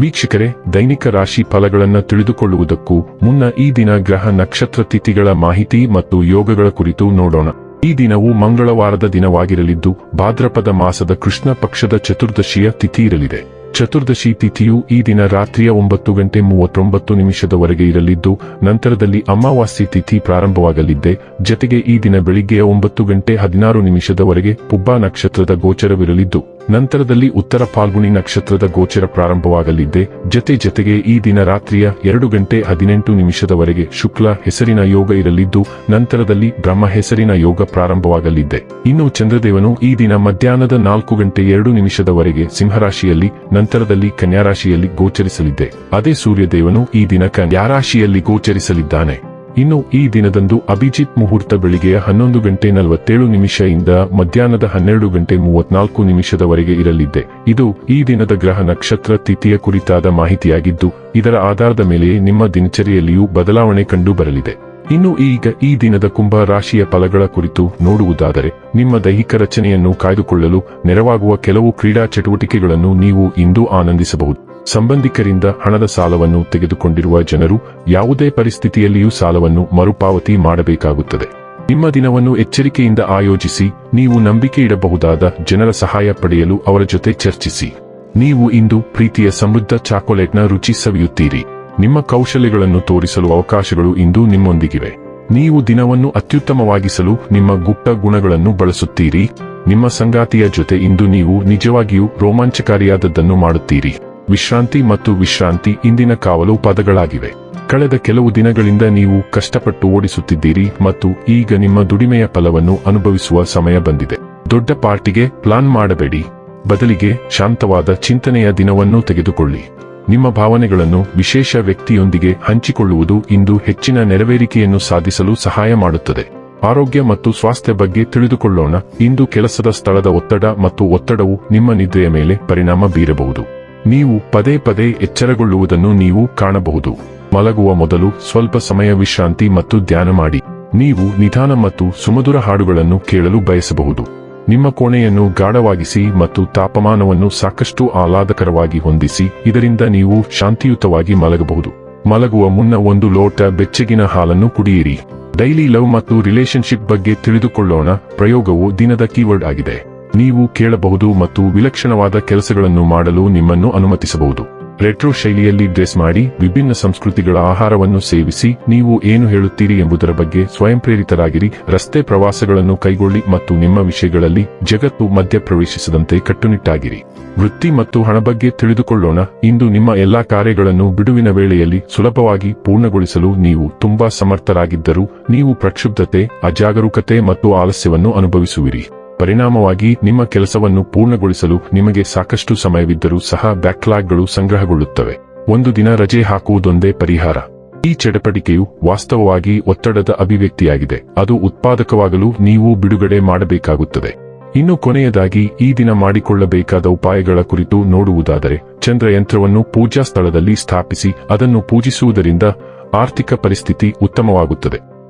ವೀಕ್ಷಕರೇ, ದೈನಿಕ ರಾಶಿ ಫಲಗಳನ್ನು ತಿಳಿದುಕೊಳ್ಳುವುದಕ್ಕೂ ಮುನ್ನ ಈ ದಿನ ಗ್ರಹ ನಕ್ಷತ್ರ ತಿಥಿಗಳ ಮಾಹಿತಿ ಮತ್ತು ಯೋಗಗಳ ಕುರಿತು ನೋಡೋಣ. ಈ ದಿನವು ಮಂಗಳವಾರದ ದಿನವಾಗಿರಲಿದ್ದು, ಭಾದ್ರಪದ ಮಾಸದ ಕೃಷ್ಣ ಪಕ್ಷದ ಚತುರ್ದಶಿಯ ತಿಥಿ ಇರಲಿದೆ. ಚತುರ್ದಶಿ ತಿಥಿಯು ಈ ದಿನ ರಾತ್ರಿಯ ಒಂಬತ್ತು ಗಂಟೆ ಮೂವತ್ತೊಂಬತ್ತು ನಿಮಿಷದವರೆಗೆ ಇರಲಿದ್ದು, ನಂತರದಲ್ಲಿ ಅಮಾವಾಸ್ಯೆ ತಿಥಿ ಪ್ರಾರಂಭವಾಗಲಿದ್ದೆ. ಜತೆಗೆ ಈ ದಿನ ಬೆಳಿಗ್ಗೆಯ ಒಂಬತ್ತು ಗಂಟೆ ಹದಿನಾರು ನಿಮಿಷದವರೆಗೆ ಪುಬ್ಬಾ ನಕ್ಷತ್ರದ ಗೋಚರವಿರಲಿದ್ದು ನಂತರದಲ್ಲಿ ಉತ್ತರ ಫಾಲ್ಗುಣಿ ನಕ್ಷತ್ರದ ಗೋಚರ ಪ್ರಾರಂಭವಾಗಲಿದ್ದೆ ಜತೆ ಜತೆಗೆ ಈ ದಿನ ರಾತ್ರಿಯ ಎರಡು ಗಂಟೆ ಹದಿನೆಂಟು ನಿಮಿಷದವರೆಗೆ ಶುಕ್ಲ ಹೆಸರಿನ ಯೋಗ ಇರಲಿದ್ದು, ನಂತರದಲ್ಲಿ ಬ್ರಹ್ಮ ಹೆಸರಿನ ಯೋಗ ಪ್ರಾರಂಭವಾಗಲಿದ್ದೆ ಇನ್ನು ಚಂದ್ರದೇವನು ಈ ದಿನ ಮಧ್ಯಾಹ್ನದ ನಾಲ್ಕು ಗಂಟೆ ಎರಡು ನಿಮಿಷದವರೆಗೆ ಸಿಂಹರಾಶಿಯಲ್ಲಿ, ನಂತರದಲ್ಲಿ ಕನ್ಯಾರಾಶಿಯಲ್ಲಿ ಗೋಚರಿಸಲಿದ್ದೆ ಅದೇ ಸೂರ್ಯದೇವನು ಈ ದಿನ ಕನ್ಯಾರಾಶಿಯಲ್ಲಿ ಗೋಚರಿಸಲಿದ್ದಾನೆ. ಇನ್ನು ಈ ದಿನದಂದು ಅಭಿಜಿತ್ ಮುಹೂರ್ತ ಬೆಳಿಗ್ಗೆಯ ಹನ್ನೊಂದು ಗಂಟೆ ನಲವತ್ತೇಳು ನಿಮಿಷದಿಂದ ಮಧ್ಯಾಹ್ನದ ಹನ್ನೆರಡು ಗಂಟೆ ಮೂವತ್ನಾಲ್ಕು ನಿಮಿಷದವರೆಗೆ ಇರಲಿದೆ. ಇದು ಈ ದಿನದ ಗ್ರಹ ನಕ್ಷತ್ರ ತಿಥಿಯ ಕುರಿತಾದ ಮಾಹಿತಿಯಾಗಿದ್ದು, ಇದರ ಆಧಾರದ ಮೇಲೆ ನಿಮ್ಮ ದಿನಚರಿಯಲ್ಲಿಯೂ ಬದಲಾವಣೆ ಕಂಡು ಬರಲಿದೆ ಇನ್ನು ಈಗ ಈ ದಿನದ ಕುಂಭ ರಾಶಿಯ ಫಲಗಳ ಕುರಿತು ನೋಡುವುದಾದರೆ, ನಿಮ್ಮ ದೈಹಿಕ ರಚನೆಯನ್ನು ಕಾಯ್ದುಕೊಳ್ಳಲು ನೆರವಾಗುವ ಕೆಲವು ಕ್ರೀಡಾ ಚಟುವಟಿಕೆಗಳನ್ನು ನೀವು ಇಂದು ಆನಂದಿಸಬಹುದು. ಸಂಬಂಧಿಕರಿಂದ ಹಣದ ಸಾಲವನ್ನು ತೆಗೆದುಕೊಂಡಿರುವ ಜನರು ಯಾವುದೇ ಪರಿಸ್ಥಿತಿಯಲ್ಲಿಯೂ ಸಾಲವನ್ನು ಮರುಪಾವತಿ ಮಾಡಬೇಕಾಗುತ್ತದೆ. ನಿಮ್ಮ ದಿನವನ್ನು ಎಚ್ಚರಿಕೆಯಿಂದ ಆಯೋಜಿಸಿ, ನೀವು ನಂಬಿಕೆ ಇಡಬಹುದಾದ ಜನರ ಸಹಾಯ ಪಡೆಯಲು ಅವರ ಜೊತೆ ಚರ್ಚಿಸಿ. ನೀವು ಇಂದು ಪ್ರೀತಿಯ ಸಮೃದ್ಧ ಚಾಕೊಲೇಟ್ನ ರುಚಿ ಸವಿಯುತ್ತೀರಿ. ನಿಮ್ಮ ಕೌಶಲ್ಯಗಳನ್ನು ತೋರಿಸಲು ಅವಕಾಶಗಳು ಇಂದು ನಿಮ್ಮೊಂದಿಗಿವೆ. ನೀವು ದಿನವನ್ನು ಅತ್ಯುತ್ತಮವಾಗಿಸಲು ನಿಮ್ಮ ಗುಪ್ತ ಗುಣಗಳನ್ನು ಬಳಸುತ್ತೀರಿ. ನಿಮ್ಮ ಸಂಗಾತಿಯ ಜೊತೆ ಇಂದು ನೀವು ನಿಜವಾಗಿಯೂ ರೋಮಾಂಚಕಾರಿಯಾದದ್ದನ್ನು ಮಾಡುತ್ತೀರಿ. ವಿಶ್ರಾಂತಿ ಮತ್ತು ವಿಶ್ರಾಂತಿ ಇಂದಿನ ಕಾವಲು ಪದಗಳಾಗಿವೆ ಕಳೆದ ಕೆಲವು ದಿನಗಳಿಂದ ನೀವು ಕಷ್ಟಪಟ್ಟು ಓಡಿಸುತ್ತಿದ್ದೀರಿ ಮತ್ತು ಈಗ ನಿಮ್ಮ ದುಡಿಮೆಯ ಫಲವನ್ನು ಅನುಭವಿಸುವ ಸಮಯ ಬಂದಿದೆ. ದೊಡ್ಡ ಪಾರ್ಟಿಗೆ ಪ್ಲಾನ್ ಮಾಡಬೇಡಿ. ಬದಲಿಗೆ ಶಾಂತವಾದ ಚಿಂತನೆಯ ದಿನವನ್ನು ತೆಗೆದುಕೊಳ್ಳಿ. ನಿಮ್ಮ ಭಾವನೆಗಳನ್ನು ವಿಶೇಷ ವ್ಯಕ್ತಿಯೊಂದಿಗೆ ಹಂಚಿಕೊಳ್ಳುವುದು ಇಂದು ಹೆಚ್ಚಿನ ನೆರವೇರಿಕೆಯನ್ನು ಸಾಧಿಸಲು ಸಹಾಯ ಮಾಡುತ್ತದೆ. ಆರೋಗ್ಯ ಮತ್ತು ಸ್ವಾಸ್ಥ್ಯ ಬಗ್ಗೆ ತಿಳಿದುಕೊಳ್ಳೋಣ. ಇಂದು ಕೆಲಸದ ಸ್ಥಳದ ಒತ್ತಡ ಮತ್ತು ಒತ್ತಡವು ನಿಮ್ಮ ನಿದ್ರೆಯ ಮೇಲೆ ಪರಿಣಾಮ ಬೀರಬಹುದು. ನೀವು ಪದೇ ಪದೇ ಎಚ್ಚರಗೊಳ್ಳುವುದನ್ನು ನೀವು ಕಾಣಬಹುದು. ಮಲಗುವ ಮೊದಲು ಸ್ವಲ್ಪ ಸಮಯ ವಿಶ್ರಾಂತಿ ಮತ್ತು ಧ್ಯಾನ ಮಾಡಿ. ನೀವು ನಿಧಾನ ಮತ್ತು ಸುಮಧುರ ಹಾಡುಗಳನ್ನು ಕೇಳಲು ಬಯಸಬಹುದು. ನಿಮ್ಮ ಕೋಣೆಯನ್ನು ಗಾಢವಾಗಿಸಿ ಮತ್ತು ತಾಪಮಾನವನ್ನು ಸಾಕಷ್ಟು ಆಹ್ಲಾದಕರವಾಗಿ ಹೊಂದಿಸಿ, ಇದರಿಂದ ನೀವು ಶಾಂತಿಯುತವಾಗಿ ಮಲಗಬಹುದು. ಮಲಗುವ ಮುನ್ನ ಒಂದು ಲೋಟ ಬೆಚ್ಚಗಿನ ಹಾಲನ್ನು ಕುಡಿಯಿರಿ. ಡೈಲಿ ಲವ್ ಮತ್ತು ರಿಲೇಶನ್ಶಿಪ್ ಬಗ್ಗೆ ತಿಳಿದುಕೊಳ್ಳೋಣ. ಪ್ರಯೋಗವು ದಿನದ ಕೀವರ್ಡ್ ಆಗಿದೆ. ನೀವು ಕೇಳಬಹುದು ಮತ್ತು ವಿಲಕ್ಷಣವಾದ ಕೆಲಸಗಳನ್ನು ಮಾಡಲು ನಿಮ್ಮನ್ನು ಅನುಮತಿಸಬಹುದು. ರೆಟ್ರೋ ಶೈಲಿಯಲ್ಲಿ ಡ್ರೆಸ್ ಮಾಡಿ, ವಿಭಿನ್ನ ಸಂಸ್ಕೃತಿಗಳ ಆಹಾರವನ್ನು ಸೇವಿಸಿ, ನೀವು ಏನು ಹೇಳುತ್ತೀರಿ ಎಂಬುದರ ಬಗ್ಗೆ ಸ್ವಯಂಪ್ರೇರಿತರಾಗಿರಿ, ರಸ್ತೆ ಪ್ರವಾಸಗಳನ್ನು ಕೈಗೊಳ್ಳಿ ಮತ್ತು ನಿಮ್ಮ ವಿಷಯಗಳಲ್ಲಿ ಜಗತ್ತು ಮಧ್ಯಪ್ರವೇಶಿಸದಂತೆ ಕಟ್ಟುನಿಟ್ಟಾಗಿರಿ. ವೃತ್ತಿ ಮತ್ತು ಹಣ ಬಗ್ಗೆ ತಿಳಿದುಕೊಳ್ಳೋಣ, ಇಂದು ನಿಮ್ಮ ಎಲ್ಲಾ ಕಾರ್ಯಗಳನ್ನು ಬಿಡುವಿನ ವೇಳೆಯಲ್ಲಿ ಸುಲಭವಾಗಿ ಪೂರ್ಣಗೊಳಿಸಲು ನೀವು ತುಂಬಾ ಸಮರ್ಥರಾಗಿದ್ದರೂ, ನೀವು ಪ್ರಕ್ಷುಬ್ಧತೆ, ಅಜಾಗರೂಕತೆ ಮತ್ತು ಆಲಸ್ಯವನ್ನು ಅನುಭವಿಸುವಿರಿ. ಪರಿಣಾಮವಾಗಿ ನಿಮ್ಮ ಕೆಲಸವನ್ನು ಪೂರ್ಣಗೊಳಿಸಲು ನಿಮಗೆ ಸಾಕಷ್ಟು ಸಮಯವಿದ್ದರೂ ಸಹ ಬ್ಯಾಕ್ಲಾಗ್ಗಳು ಸಂಗ್ರಹಗೊಳ್ಳುತ್ತವೆ. ಒಂದು ದಿನ ರಜೆ ಹಾಕುವುದೊಂದೇ ಪರಿಹಾರ. ಈ ಚಟಪಟಿಕೆಯು ವಾಸ್ತವವಾಗಿ ಒತ್ತಡದ ಅಭಿವ್ಯಕ್ತಿಯಾಗಿದೆ. ಅದು ಉತ್ಪಾದಕವಾಗಲು ನೀವು ಬಿಡುಗಡೆ ಮಾಡಬೇಕಾಗುತ್ತದೆ. ಇನ್ನು ಕೊನೆಯದಾಗಿ, ಈ ದಿನ ಮಾಡಿಕೊಳ್ಳಬೇಕಾದ ಉಪಾಯಗಳ ಕುರಿತು ನೋಡುವುದಾದರೆ, ಚಂದ್ರಯಂತ್ರವನ್ನು ಪೂಜಾ ಸ್ಥಳದಲ್ಲಿ ಸ್ಥಾಪಿಸಿ, ಅದನ್ನು ಪೂಜಿಸುವುದರಿಂದ ಆರ್ಥಿಕ ಪರಿಸ್ಥಿತಿ ಉತ್ತಮವಾಗುತ್ತದೆ.